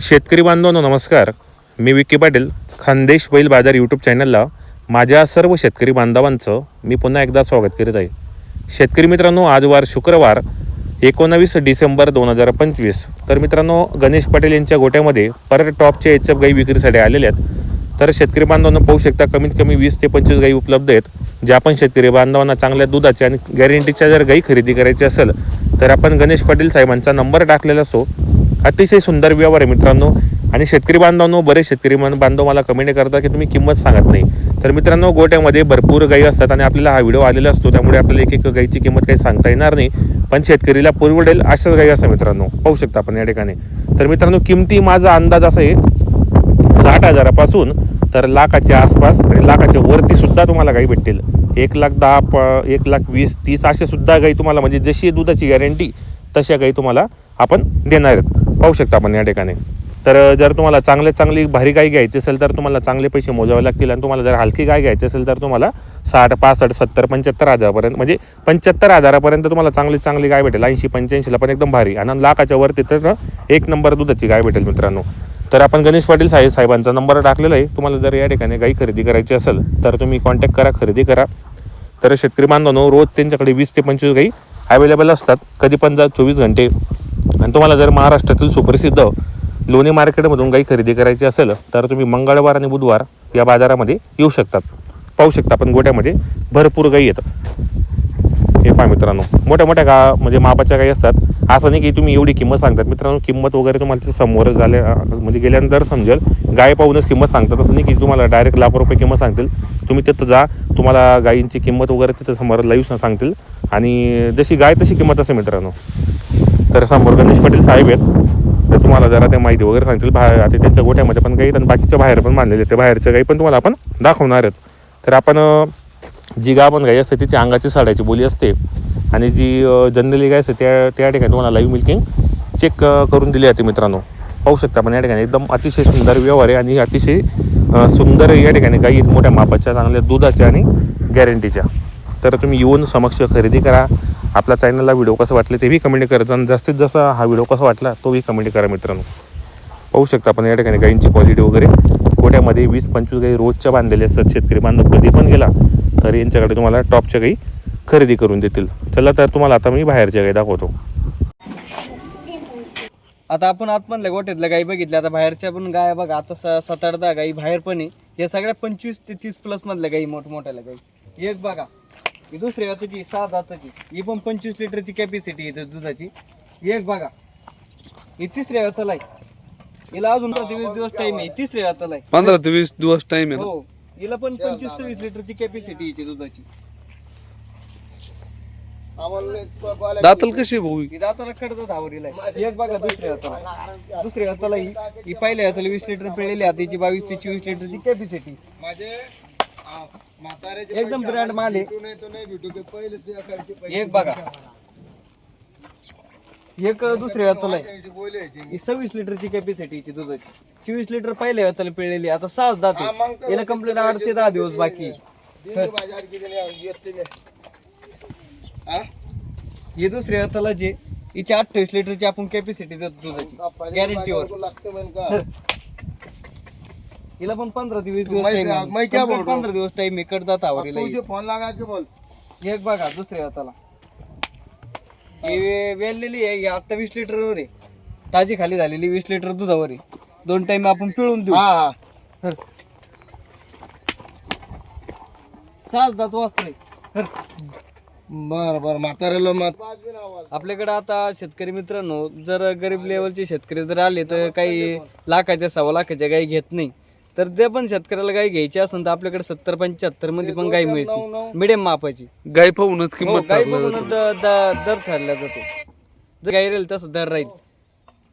शेतकरी बांधवांनो नमस्कार. मी विकी पाटील खानदेश बैल बाजार यूट्यूब चॅनलला माझ्या सर्व शेतकरी बांधवांचं मी पुन्हा एकदा स्वागत करीत आहे. शेतकरी मित्रांनो आज वार शुक्रवार एकोणावीस डिसेंबर दोन हजार पंचवीस. तर मित्रांनो गणेश पाटील यांच्या गोट्यामध्ये परत टॉपच्या एच गाई विक्रीसाठी आलेल्या आहेत. तर शेतकरी बांधवांना पाहू शकता कमीत कमी वीस ते पंचवीस गाई उपलब्ध आहेत ज्या आपण शेतकरी बांधवांना चांगल्या दुधाची आणि गॅरंटीच्या जर गाई खरेदी करायची असेल तर आपण गणेश पाटील साहेबांचा नंबर टाकलेला असो अतिशय सुंदर व्यवहार आहे मित्रांनो. आणि शेतकरी बांधवांनो बरेच शेतकरी बांधव मला कमेंट करतात की तुम्ही किंमत सांगत नाही. तर मित्रांनो गोट्यामध्ये भरपूर गाई असतात आणि आपल्याला हा व्हिडिओ आलेला असतो. त्यामुळे आपल्याला एक एक गाईची किंमत काही सांगता येणार नाही. पण शेतकरीला परवडेल अशाच गाई असतात मित्रांनो. पाहू शकता आपण या ठिकाणी. तर मित्रांनो किमती माझा अंदाज असा आहे साठ हजारापासून तर लाखाच्या आसपास आणि लाखाच्या वरती सुद्धा तुम्हाला गाई भेटतील. एक लाख दहा प एक लाख वीस तीस असे सुद्धा गाई तुम्हाला म्हणजे जशी दुधाची गॅरंटी तशा गाई तुम्हाला आपण देणार आहेत. पाहू शकता आपण या ठिकाणी. तर जर तुम्हाला चांगले चांगली भारी गाय घ्यायची असेल तर तुम्हाला चांगले पैसे मोजावे लागतील आणि तुम्हाला जर हलकी गाय घ्यायची असेल तर तुम्हाला साठ पासष्ट सत्तर पंच्याहत्तर हजारापर्यंत म्हणजे पंच्याहत्तर हजारापर्यंत तुम्हाला चांगली चांगली गाय भेटेल. ऐंशी पंच्याऐंशीला पण एकदम भारी. आणि लाखाच्या वरती तर एक नंबर दुधाची गाय भेटेल मित्रांनो. तर आपण गणेश पाटील साहेब साहेबांचा नंबर टाकलेला आहे. तुम्हाला जर या ठिकाणी गाई खरेदी करायची असेल तर तुम्ही कॉन्टॅक्ट करा खरेदी करा. तर शेतकरी बांधवांनो रोज त्यांच्याकडे वीस ते पंचवीस गाई अवेलेबल असतात. कधी पण जा चोवीस घंटे आणि तुम्हाला जर महाराष्ट्रातील सुप्रसिद्ध लोणी मार्केटमधून गाई खरेदी करायची असेल तर तुम्ही मंगळवार आणि बुधवार या बाजारामध्ये येऊ शकतात. पाहू शकता आपण गोट्यामध्ये भरपूर गाई येतात हे पहा मित्रांनो मोठ्या मोठ्या गा म्हणजे मापाच्या गाई असतात. असं नाही की तुम्ही एवढी किंमत सांगतात. मित्रांनो किंमत वगैरे तुम्हाला ते समोर झाल्या म्हणजे गेल्यानंतर समजेल. गाय पाहूनच किंमत सांगतात. असं नाही की तुम्हाला डायरेक्ट लाख रुपये किंमत सांगतील. तुम्ही तिथं जा तुम्हाला गायींची किंमत वगैरे तिथं समोर लाईव्ह सांगतील. आणि जशी गाय तशी किंमत असेल मित्रांनो. तर समोर गणेश पाटील साहेब आहेत. तर तुम्हाला जरा ते माहिती वगैरे सांगतील. बाहेर आता त्यांच्या गोठ्यामध्ये पण काही आणि बाकीच्या बाहेर पण मानलेले ते बाहेरच्या गाई पण तुम्हाला आपण दाखवणार आहेत. तर आपण जी जी गाभण गाई असते तिची अंगाची साड्याची बोली असते. आणि जी जनरली गाय असते त्या त्या ठिकाणी तुम्हाला लाईव्ह मिल्किंग चेक करून दिली जाते मित्रांनो. पाहू शकता आपण या ठिकाणी. एकदम अतिशय सुंदर व्यवहार आहे आणि अतिशय सुंदर या ठिकाणी गाई मोठ्या मापाच्या चांगल्या दुधाच्या आणि गॅरंटीच्या तर तुम्ही येऊन समक्ष खरेदी करा. आपल्या चॅनलला व्हिडिओ कसं वाटले तेही कमेंट करत आणि जास्तीत जास्त हा व्हिडिओ कसा वाटला तोही कमेंट करा मित्रांनो. पाहू शकता आपण या ठिकाणी गाईंची क्वालिटी वगैरे. गोट्यामध्ये वीस पंचवीस गाई रोजच्या बांधलेल्या असतात. शेतकरी बांधव कधी पण गेला तर यांच्याकडे तुम्हाला टॉपच्या गाई खरेदी करून देतील. चला तर तुम्हाला आता मी बाहेरच्या गाई दाखवतो. आता आपण आतमधल्या गोठ्यातल्या गाई बघितल्या. आता बाहेरच्या पण गाय बघा. आता स- सात आठ दहा गाई बाहेर पण आहे. या सगळ्या पंचवीस ते तीस प्लस मधल्या गाई मोठमोठ्याला गाई. एक बघा. ही दुसरी हाताची सहा हाताची ही पण पंचवीस लिटरची कॅपॅसिटी येते दुधाची. एक बघा. ही तिसऱ्या हाताला आहे. हिला अजून पंधरा वीस दिवस टाइम आहे. तिसऱ्या हाताला आहे. पंधरा ते वीस दिवस टाइम आहे ना? हो. हिला पण पंचवीस सव्वीस लिटरची कॅपॅसिटी येते दुधाची. दातल कशी भाऊ ही? दाताला कडदा धावरीला आहे. एक बघा दुसऱ्या हाताला. दुसऱ्या हाताला ही ही पहिल्या हाताला वीस लिटर पिळलेली हाताची बावीस ते चोवीस लिटरची कॅपॅसिटी एकदम ब्रँड माल आहे एक बघा. एक दुसऱ्या हाताला आहे सव्वीस लिटरची कॅपॅसिटीची दुधाची. चोवीस लिटर पहिल्या हाताला पिळलेली आता सहाच जाते याला कंप्लीट आठ ते दहा दिवस बाकी. हे. दुसऱ्या हाताला जे हिची अठ्ठावीस लिटरची आपण कॅपॅसिटी देतो दुधाची. गॅरंटीवर हिला पण पंधरा ते वीस दिवस time आहे. Complete पंधरा दिवस टाइम कडदात आवरीला ही. फोन लगा के बोल. एक बघा दुसऱ्या हाताला. ही वे- वेललेली आहे ही आता वीस लिटरवर आहे. ताजी खाली झालेली वीस लिटर दुधावर आहे. दोन टाइम आपण पिळून देऊ. हा हर. सहाच दात वाचतोय. बर बर मत. आपल्याकडे आता शेतकरी मित्रांनो जर गरीब लेवलचे शेतकरी जर आले तर काही लाखाच्या सव्वा लाखाच्या गाई घेत नाही. तर जे पण शेतकऱ्याला गाई घ्यायची असेल तर आपल्याकडे सत्तर पंच्याहत्तरमध्ये पण गाई मिळते. मिडियम मापाची. गाय पाहूनच हो, किंमत ठरवली बघून द- द- दर ठरला जातो. जर गाई राहील तसं दर राहील.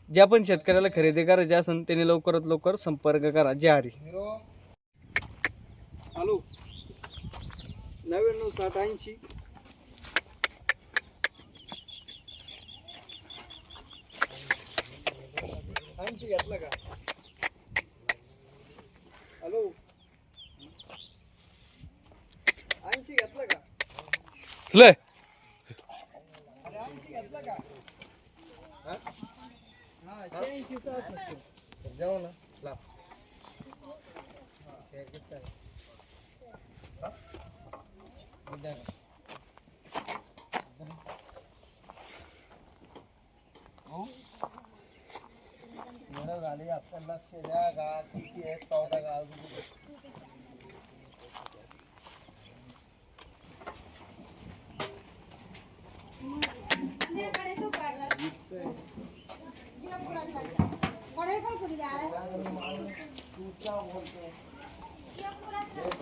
ज्या पण शेतकऱ्याला खरेदी करायची असेल त्याने लवकरात लवकर संपर्क करा जे हरी. हॅलो नव्याण्णव साठ ऐंशी. ऐंशी घेतला का हॅलो ऐंशी घेतला का लय हा शहाऐंशी सहासष्ट जाऊ ना लाभ हा, हे किती आहे? हा? हे द्या ना. हो? एवढं झाली आपण लक्ष द्या गा किती आहेत चौदा गा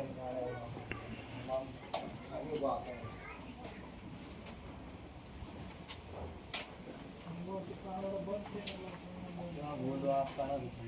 i'm going to go Thank there.